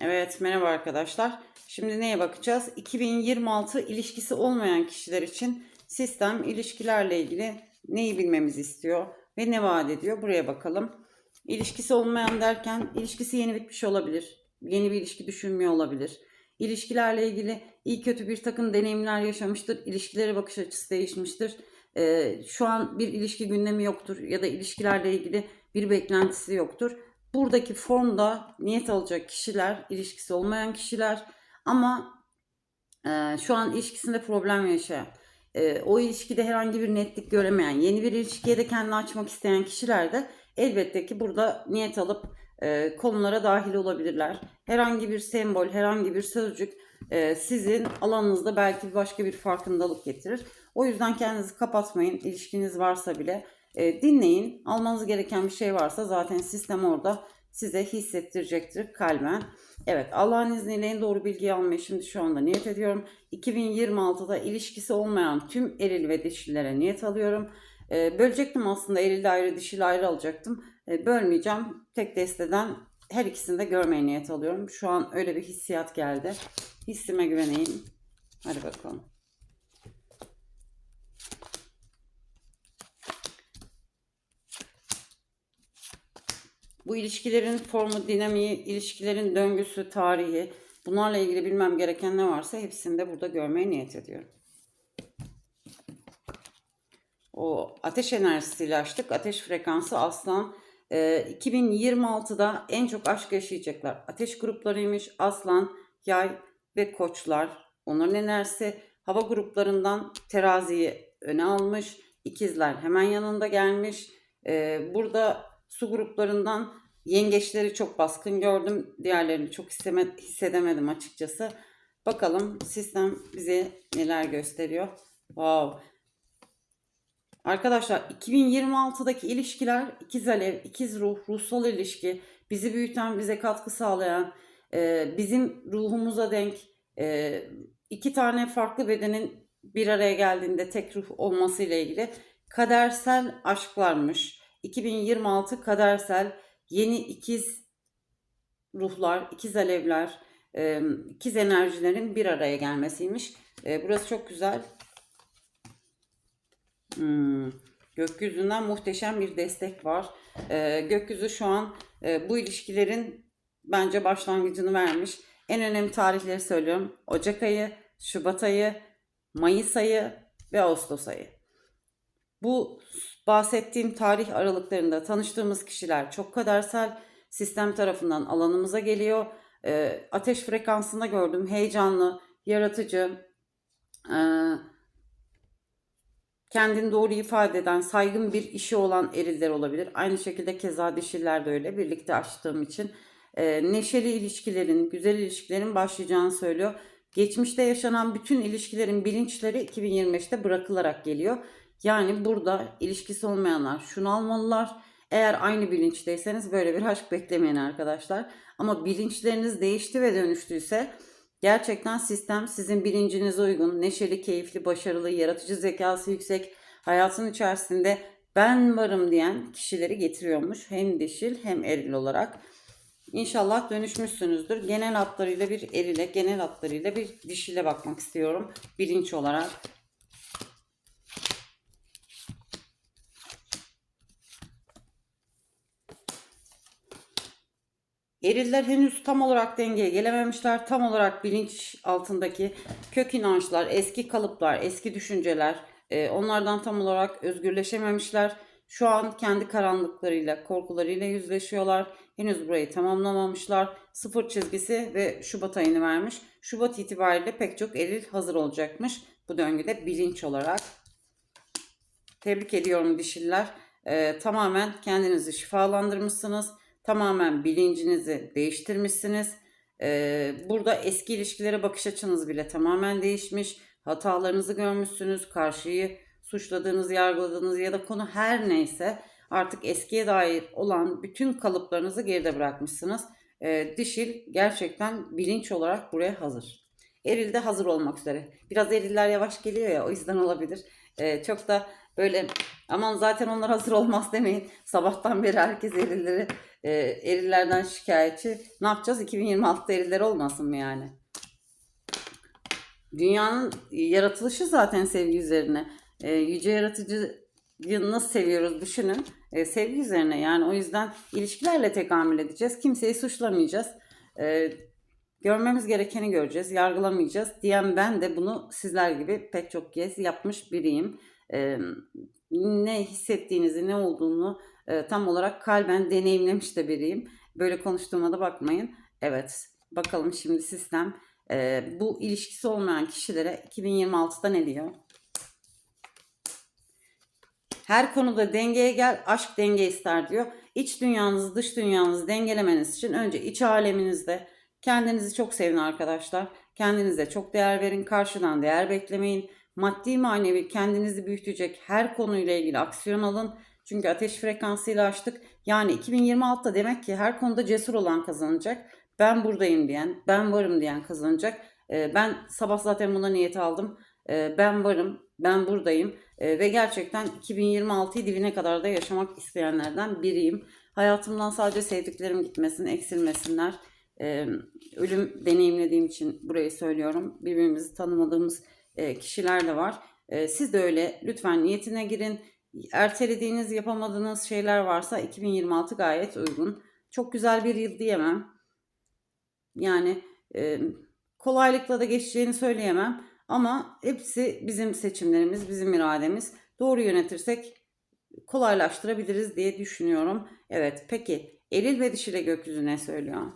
Evet, merhaba arkadaşlar. Şimdi neye bakacağız? 2026 ilişkisi olmayan kişiler için sistem ilişkilerle ilgili neyi bilmemizi istiyor ve ne vaat ediyor? Buraya bakalım. İlişkisi olmayan derken ilişkisi yeni bitmiş olabilir. Yeni bir ilişki düşünmüyor olabilir. İlişkilerle ilgili iyi kötü bir takım deneyimler yaşamıştır. İlişkilere bakış açısı değişmiştir. Ee, şu an bir ilişki gündemi yoktur ya da ilişkilerle ilgili bir beklentisi yoktur. Buradaki formda niyet alacak kişiler, ilişkisi olmayan kişiler ama e, şu an ilişkisinde problem yaşayan, e, o ilişkide herhangi bir netlik göremeyen, yeni bir ilişkiye de kendini açmak isteyen kişiler de elbette ki burada niyet alıp e, konulara dahil olabilirler. Herhangi bir sembol, herhangi bir sözcük e, sizin alanınızda belki başka bir farkındalık getirir. O yüzden kendinizi kapatmayın. İlişkiniz varsa bile e, dinleyin. Almanız gereken bir şey varsa zaten sistem orada size hissettirecektir kalben. Evet Allah'ın izniyle en doğru bilgiyi almayı şimdi şu anda niyet ediyorum. 2026'da ilişkisi olmayan tüm eril ve dişilere niyet alıyorum. E, bölecektim aslında eril ayrı dişil ayrı alacaktım. E, bölmeyeceğim. Tek desteden her ikisini de görmeye niyet alıyorum. Şu an öyle bir hissiyat geldi. Hissime güveneyim. Hadi bakalım. Bu ilişkilerin formu, dinamiği, ilişkilerin döngüsü, tarihi, bunlarla ilgili bilmem gereken ne varsa hepsini de burada görmeye niyet ediyorum. O ateş enerjisiyle açtık. Ateş frekansı aslan. Ee, 2026'da en çok aşk yaşayacaklar. Ateş gruplarıymış aslan, yay ve koçlar. Onların enerjisi hava gruplarından teraziyi öne almış. İkizler hemen yanında gelmiş. Ee, burada su gruplarından yengeçleri çok baskın gördüm. Diğerlerini çok hissedemedim açıkçası. Bakalım sistem bize neler gösteriyor. Wow. Arkadaşlar 2026'daki ilişkiler ikiz alev, ikiz ruh, ruhsal ilişki, bizi büyüten, bize katkı sağlayan, e, bizim ruhumuza denk e, iki tane farklı bedenin bir araya geldiğinde tek ruh olması ile ilgili kadersel aşklarmış. 2026 kadersel yeni ikiz ruhlar, ikiz alevler, ikiz enerjilerin bir araya gelmesiymiş. Burası çok güzel. Hmm, Gökyüzünden muhteşem bir destek var. Gökyüzü şu an bu ilişkilerin bence başlangıcını vermiş. En önemli tarihleri söylüyorum. Ocak ayı, Şubat ayı, Mayıs ayı ve Ağustos ayı. Bu bahsettiğim tarih aralıklarında tanıştığımız kişiler çok kadersel sistem tarafından alanımıza geliyor. Ee, ateş frekansında gördüm. Heyecanlı, yaratıcı, e, kendini doğru ifade eden, saygın bir işi olan eriller olabilir. Aynı şekilde keza dişiller de öyle. Birlikte açtığım için e, neşeli ilişkilerin, güzel ilişkilerin başlayacağını söylüyor. Geçmişte yaşanan bütün ilişkilerin bilinçleri 2025'te bırakılarak geliyor. Yani burada ilişkisi olmayanlar şunu almalılar. Eğer aynı bilinçteyseniz böyle bir aşk beklemeyin arkadaşlar. Ama bilinçleriniz değişti ve dönüştüyse gerçekten sistem sizin bilincinize uygun, neşeli, keyifli, başarılı, yaratıcı zekası yüksek, hayatın içerisinde ben varım diyen kişileri getiriyormuş. Hem dişil hem eril olarak. İnşallah dönüşmüşsünüzdür. Genel hatlarıyla bir erile, genel hatlarıyla bir dişile bakmak istiyorum. Bilinç olarak. Eriller henüz tam olarak dengeye gelememişler. Tam olarak bilinç altındaki kök inançlar, eski kalıplar, eski düşünceler e, onlardan tam olarak özgürleşememişler. Şu an kendi karanlıklarıyla, korkularıyla yüzleşiyorlar. Henüz burayı tamamlamamışlar. Sıfır çizgisi ve Şubat ayını vermiş. Şubat itibariyle pek çok eril hazır olacakmış bu döngüde bilinç olarak. Tebrik ediyorum dişiller. Ee, tamamen kendinizi şifalandırmışsınız. Tamamen bilincinizi değiştirmişsiniz. Ee, burada eski ilişkilere bakış açınız bile tamamen değişmiş. Hatalarınızı görmüşsünüz. Karşıyı suçladığınız, yargıladığınız ya da konu her neyse artık eskiye dair olan bütün kalıplarınızı geride bırakmışsınız. Ee, dişil gerçekten bilinç olarak buraya hazır. Eril de hazır olmak üzere. Biraz eriller yavaş geliyor ya o yüzden olabilir. Ee, çok da Böyle aman zaten onlar hazır olmaz demeyin. Sabahtan beri herkes erilleri e, erillerden şikayetçi. Ne yapacağız? 2026'da eriller olmasın mı yani? Dünyanın yaratılışı zaten sevgi üzerine. E, yüce yaratıcıyı nasıl seviyoruz düşünün. E, sevgi üzerine yani o yüzden ilişkilerle tekamül edeceğiz. Kimseyi suçlamayacağız. E, görmemiz gerekeni göreceğiz. Yargılamayacağız. Diyen ben de bunu sizler gibi pek çok kez yapmış biriyim. E, ne hissettiğinizi, ne olduğunu e, tam olarak kalben deneyimlemiş de biriyim. Böyle konuştuğuma da bakmayın. Evet, bakalım şimdi sistem e, bu ilişkisi olmayan kişilere 2026'da ne diyor? Her konuda dengeye gel, aşk denge ister diyor. İç dünyanızı, dış dünyanızı dengelemeniz için önce iç aleminizde kendinizi çok sevin arkadaşlar. Kendinize çok değer verin, karşıdan değer beklemeyin. Maddi manevi kendinizi büyütecek her konuyla ilgili aksiyon alın. Çünkü ateş frekansıyla açtık. Yani 2026'da demek ki her konuda cesur olan kazanacak. Ben buradayım diyen, ben varım diyen kazanacak. Ee, ben sabah zaten buna niyet aldım. Ee, ben varım, ben buradayım Ee, ve gerçekten 2026'yı dibine kadar da yaşamak isteyenlerden biriyim. Hayatımdan sadece sevdiklerim gitmesin, eksilmesinler. Ölüm deneyimlediğim için burayı söylüyorum. Birbirimizi tanımadığımız e, kişiler de var. Siz de öyle lütfen niyetine girin. Ertelediğiniz, yapamadığınız şeyler varsa 2026 gayet uygun. Çok güzel bir yıl diyemem. Yani e, kolaylıkla da geçeceğini söyleyemem. Ama hepsi bizim seçimlerimiz, bizim irademiz. Doğru yönetirsek kolaylaştırabiliriz diye düşünüyorum. Evet peki eril ve dişile gökyüzü ne söylüyor?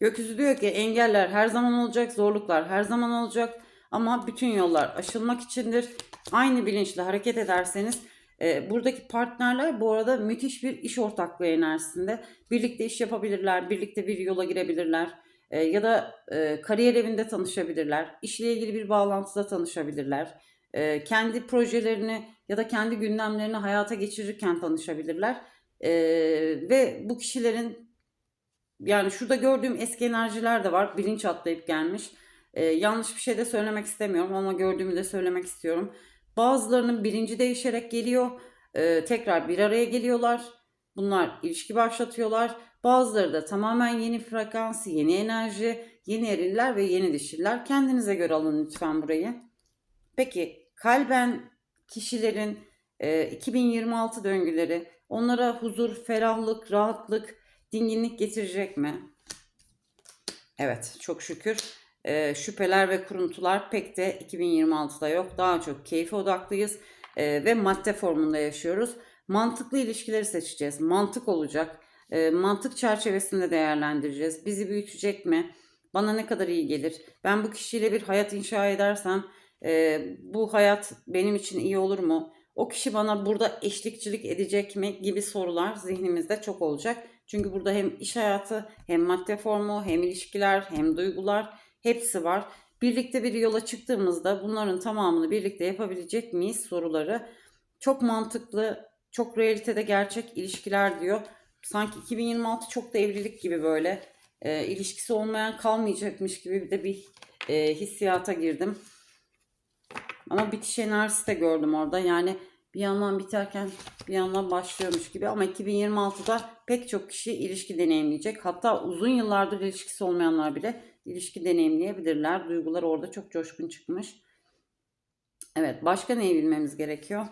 Gökyüzü diyor ki engeller her zaman olacak, zorluklar her zaman olacak ama bütün yollar aşılmak içindir. Aynı bilinçle hareket ederseniz e, buradaki partnerler bu arada müthiş bir iş ortaklığı enerjisinde. Birlikte iş yapabilirler, birlikte bir yola girebilirler e, ya da e, kariyer evinde tanışabilirler, işle ilgili bir bağlantıda tanışabilirler. E, kendi projelerini ya da kendi gündemlerini hayata geçirirken tanışabilirler. E, ve bu kişilerin yani şurada gördüğüm eski enerjiler de var. Bilinç atlayıp gelmiş. Ee, yanlış bir şey de söylemek istemiyorum ama gördüğümü de söylemek istiyorum. Bazılarının bilinci değişerek geliyor. Ee, tekrar bir araya geliyorlar. Bunlar ilişki başlatıyorlar. Bazıları da tamamen yeni frekans, yeni enerji, yeni eriller ve yeni dişiller. Kendinize göre alın lütfen burayı. Peki kalben kişilerin e, 2026 döngüleri onlara huzur, ferahlık, rahatlık, dinginlik getirecek mi? Evet çok şükür e, şüpheler ve kuruntular pek de 2026'da yok. Daha çok keyfe odaklıyız e, ve madde formunda yaşıyoruz. Mantıklı ilişkileri seçeceğiz. Mantık olacak. E, mantık çerçevesinde değerlendireceğiz. Bizi büyütecek mi? Bana ne kadar iyi gelir? Ben bu kişiyle bir hayat inşa edersem e, bu hayat benim için iyi olur mu? O kişi bana burada eşlikçilik edecek mi gibi sorular zihnimizde çok olacak. Çünkü burada hem iş hayatı, hem madde formu, hem ilişkiler, hem duygular hepsi var. Birlikte bir yola çıktığımızda bunların tamamını birlikte yapabilecek miyiz soruları çok mantıklı, çok realitede gerçek ilişkiler diyor. Sanki 2026 çok da evlilik gibi böyle e, ilişkisi olmayan kalmayacakmış gibi de bir e, hissiyata girdim. Ama bitiş enerjisi de gördüm orada. Yani bir yandan biterken bir yandan başlıyormuş gibi ama 2026'da pek çok kişi ilişki deneyimleyecek. Hatta uzun yıllardır ilişkisi olmayanlar bile ilişki deneyimleyebilirler. Duygular orada çok coşkun çıkmış. Evet başka neyi bilmemiz gerekiyor?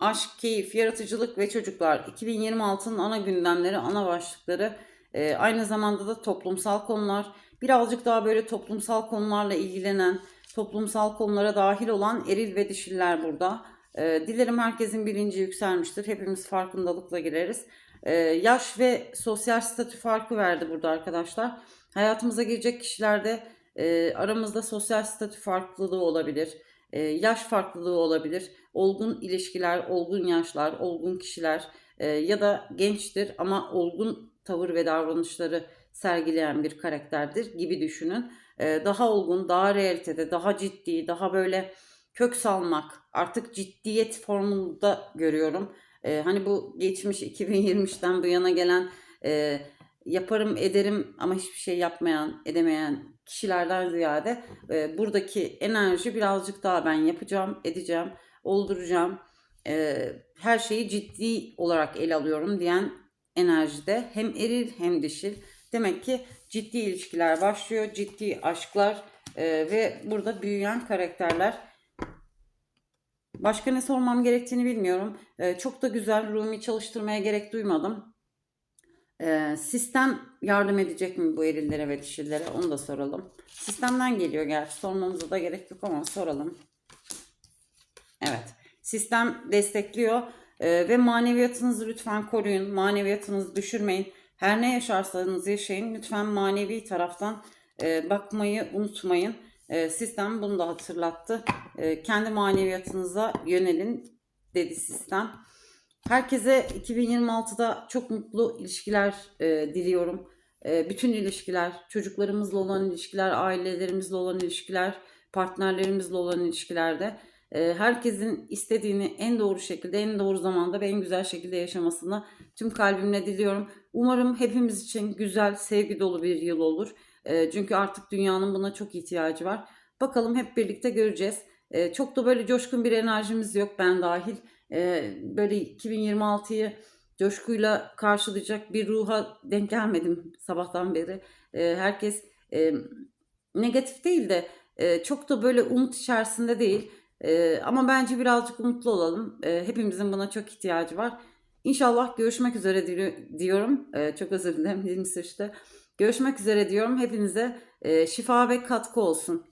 Aşk, keyif, yaratıcılık ve çocuklar 2026'nın ana gündemleri, ana başlıkları. Ee, aynı zamanda da toplumsal konular. Birazcık daha böyle toplumsal konularla ilgilenen, toplumsal konulara dahil olan eril ve dişiller burada. E, dilerim herkesin bilinci yükselmiştir. Hepimiz farkındalıkla gireriz. E, yaş ve sosyal statü farkı verdi burada arkadaşlar. Hayatımıza girecek kişilerde e, aramızda sosyal statü farklılığı olabilir. E, yaş farklılığı olabilir. Olgun ilişkiler, olgun yaşlar, olgun kişiler e, ya da gençtir ama olgun tavır ve davranışları sergileyen bir karakterdir gibi düşünün. Ee, daha olgun, daha realitede, daha ciddi, daha böyle kök salmak, artık ciddiyet formunda görüyorum. Ee, hani bu geçmiş 2023'ten bu yana gelen e, yaparım ederim ama hiçbir şey yapmayan edemeyen kişilerden ziyade e, buradaki enerji birazcık daha ben yapacağım edeceğim olduracağım e, her şeyi ciddi olarak ele alıyorum diyen enerjide hem eril hem dişil. Demek ki ciddi ilişkiler başlıyor ciddi aşklar e, ve burada büyüyen karakterler Başka ne sormam gerektiğini bilmiyorum. Ee, çok da güzel. Rumi çalıştırmaya gerek duymadım. Ee, sistem yardım edecek mi bu erillere ve dişillere? Onu da soralım. Sistemden geliyor gerçi. Sormamıza da gerek yok ama soralım. Evet. Sistem destekliyor. Ee, ve maneviyatınızı lütfen koruyun. Maneviyatınızı düşürmeyin. Her ne yaşarsanız yaşayın. Lütfen manevi taraftan e, bakmayı unutmayın. E, sistem bunu da hatırlattı. E, kendi maneviyatınıza yönelin dedi sistem. Herkese 2026'da çok mutlu ilişkiler e, diliyorum. Bütün ilişkiler, çocuklarımızla olan ilişkiler, ailelerimizle olan ilişkiler, partnerlerimizle olan ilişkilerde herkesin istediğini en doğru şekilde, en doğru zamanda ve en güzel şekilde yaşamasını tüm kalbimle diliyorum. Umarım hepimiz için güzel, sevgi dolu bir yıl olur. E, çünkü artık dünyanın buna çok ihtiyacı var. Bakalım hep birlikte göreceğiz. E, çok da böyle coşkun bir enerjimiz yok ben dahil. E, böyle 2026'yı coşkuyla karşılayacak bir ruha denk gelmedim sabahtan beri. Herkes e, negatif değil de e, çok da böyle umut içerisinde değil. Ama bence birazcık umutlu olalım. Hepimizin buna çok ihtiyacı var. İnşallah görüşmek üzere di- diyorum. Çok özür dilerim dilim sıçtı. Görüşmek üzere diyorum. Hepinize şifa ve katkı olsun.